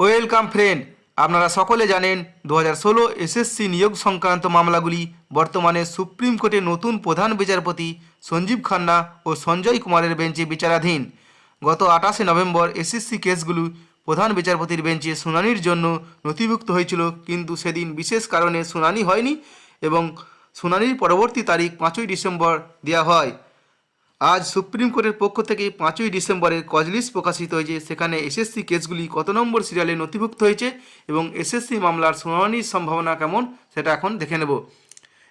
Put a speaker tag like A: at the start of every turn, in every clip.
A: Welcome friend, আপনারা সকলে জানেন দু হাজার ষোলো এসএসসি নিয়োগ সংক্রান্ত মামলাগুলি বর্তমানে সুপ্রিম কোর্টে নতুন প্রধান বিচারপতি সঞ্জীব খান্না ও সঞ্জয় কুমারের বেঞ্চে বিচারাধীন। গত আঠাশে নভেম্বর এসএসসি কেসগুলি প্রধান বিচারপতির বেঞ্চে শুনানির জন্য নথিভুক্ত হয়েছিল, কিন্তু সেদিন বিশেষ কারণে শুনানি হয়নি এবং শুনানির পরবর্তী তারিখ পাঁচই ডিসেম্বর দেওয়া হয়। আজ সুপ্রিম কোর্টের পক্ষ থেকে পাঁচই ডিসেম্বরের কজলিস প্রকাশিত হয়েছে। সেখানে এসএসসি কেসগুলি কত নম্বর সিরিয়ালে নথিভুক্ত হয়েছে এবং এসএসসি মামলার শুনানির সম্ভাবনা কেমন সেটা এখন দেখে নেব।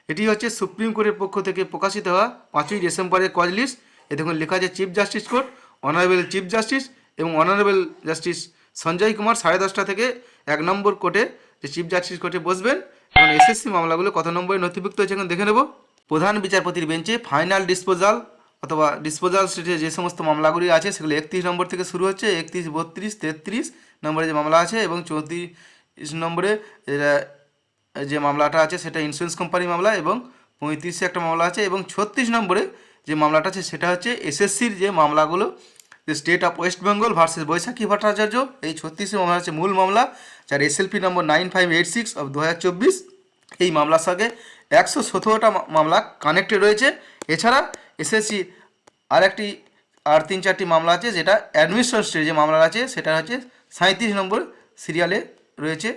A: এটি হচ্ছে সুপ্রিম কোর্টের পক্ষ থেকে প্রকাশিত হওয়া পাঁচই ডিসেম্বরের কজলিস। এ দেখুন, লেখা আছে chief justice court, honourable chief justice এবং অনারেবল জাস্টিস সঞ্জয় কুমার সাড়ে দশটা থেকে এক নম্বর কোর্টে যে চিফ জাস্টিস কোর্টে বসবেন এবং এসএসসি মামলাগুলো কত নম্বরে নথিভুক্ত হয়েছে এখন দেখে নেব। প্রধান বিচারপতির বেঞ্চে ফাইনাল ডিসপোজাল অথবা ডিসপোজাল স্টেটে যে সমস্ত মামলাগুলি আছে, সেগুলো একত্রিশ নম্বর থেকে শুরু হচ্ছে, একত্রিশ, বত্রিশ, তেত্রিশ নম্বরে যে মামলা আছে এবং চৌত্রিশ নম্বরে যে মামলাটা আছে সেটা ইন্স্যুরেন্স কোম্পানি মামলা এবং পঁয়ত্রিশে একটা মামলা আছে এবং ছত্রিশ নম্বরে যে মামলাটা আছে সেটা হচ্ছে এসএসসির যে মামলাগুলো, যে state of West Bengal versus Baishakhi Bhattacharya, এই ছত্রিশে মামলা হচ্ছে মূল মামলা, যার SLP number nine five eight six of দু হাজার চব্বিশ, এই মামলার সঙ্গে একশো সতেরোটা মামলা কানেক্টেড রয়েছে। এছাড়া এসএসসি আর একটি আর তিন চারটি মামলা আছে যেটা অ্যাডমিশন স্টেজে মামলা আছে, সেটা হচ্ছে সাঁত্রিশ নম্বর সিরিয়ালে রয়েছে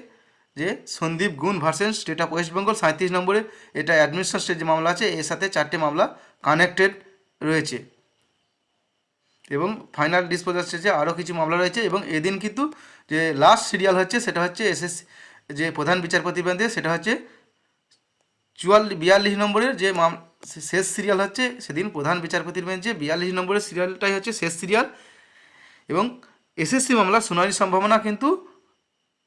A: যে Sandeep Gun versus state of West Bengal সাঁত্রিশ নম্বরে এটা অ্যাডমিশন স্টেজ মামলা আছে, এর সাথে চারটে মামলা কানেক্টেড রয়েছে। এবং ফাইনাল ডিসপোজাল স্টেজে আরও কিছু মামলা রয়েছে এবং এদিন কিন্তু যে লাস্ট সিরিয়াল হচ্ছে, সেটা হচ্ছে এসএস, যে প্রধান বিচারপতি বেঁধে সেটা হচ্ছে চুয়াল্লিশ বিয়াল্লিশ নম্বরের যে মাম শেষ সিরিয়াল হচ্ছে সেদিন প্রধান বিচারপতির বেঞ্চে বিয়াল্লিশ নম্বরের সিরিয়ালটাই হচ্ছে শেষ সিরিয়াল। এবং এসএসসি মামলার শুনানির সম্ভাবনা কিন্তু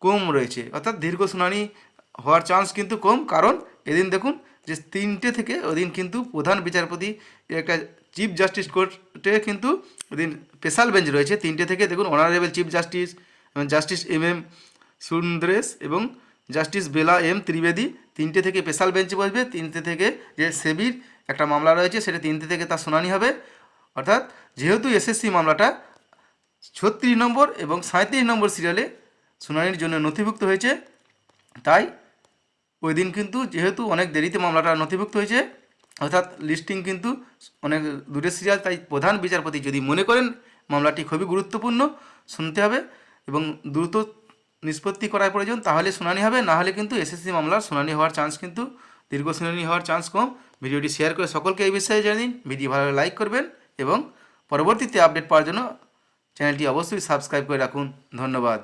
A: কম রয়েছে। অর্থাৎ দীর্ঘ শুনানি হওয়ার চান্স কিন্তু কম। কারণ এদিন দেখুন যে তিনটে থেকে ওদিন কিন্তু প্রধান বিচারপতি একটা চিফ জাস্টিস কোর্টে কিন্তু ওদিন স্পেশাল বেঞ্চ রয়েছে। তিনটে থেকে দেখুন honourable chief justice justice M M Sundresh এবং জাস্টিস বেলা এম ত্রিবেদী তিনটে থেকে স্পেশাল বেঞ্চে বসবে, তিনটে থেকে যে সেবির একটা মামলা রয়েছে, সেটা তিনটে থেকে তার শুনানি হবে। অর্থাৎ যেহেতু এসএসসি মামলাটা ছত্রিশ নম্বর এবং সাঁত্রিশ নম্বর সিরিয়ালে শুনানির জন্য নথিভুক্ত হয়েছে, তাই ওই দিন কিন্তু যেহেতু অনেক দেরিতে মামলাটা নথিভুক্ত হয়েছে, অর্থাৎ লিস্টিং কিন্তু অনেক দূরের সিরিয়াল তাই প্রধান বিচারপতি যদি মনে করেন মামলাটি খুবই গুরুত্বপূর্ণ, শুনতে হবে এবং দ্রুত নিষ্পত্তি করার প্রয়োজন, তাহলে শুনানি হবে, না হলে কিন্তু এসএসসি মামলার শুনানি হওয়ার চান্স কিন্তু দীর্ঘ শুনানি হওয়ার চান্স কম। ভিডিওটি শেয়ার করে সকলকে এই বিষয়ে জানিয়ে দিন। ভিডিও ভালো লাইক করবেন এবং পরবর্তীতে আপডেট পাওয়ার জন্য চ্যানেলটি অবশ্যই সাবস্ক্রাইব করে রাখুন। ধন্যবাদ।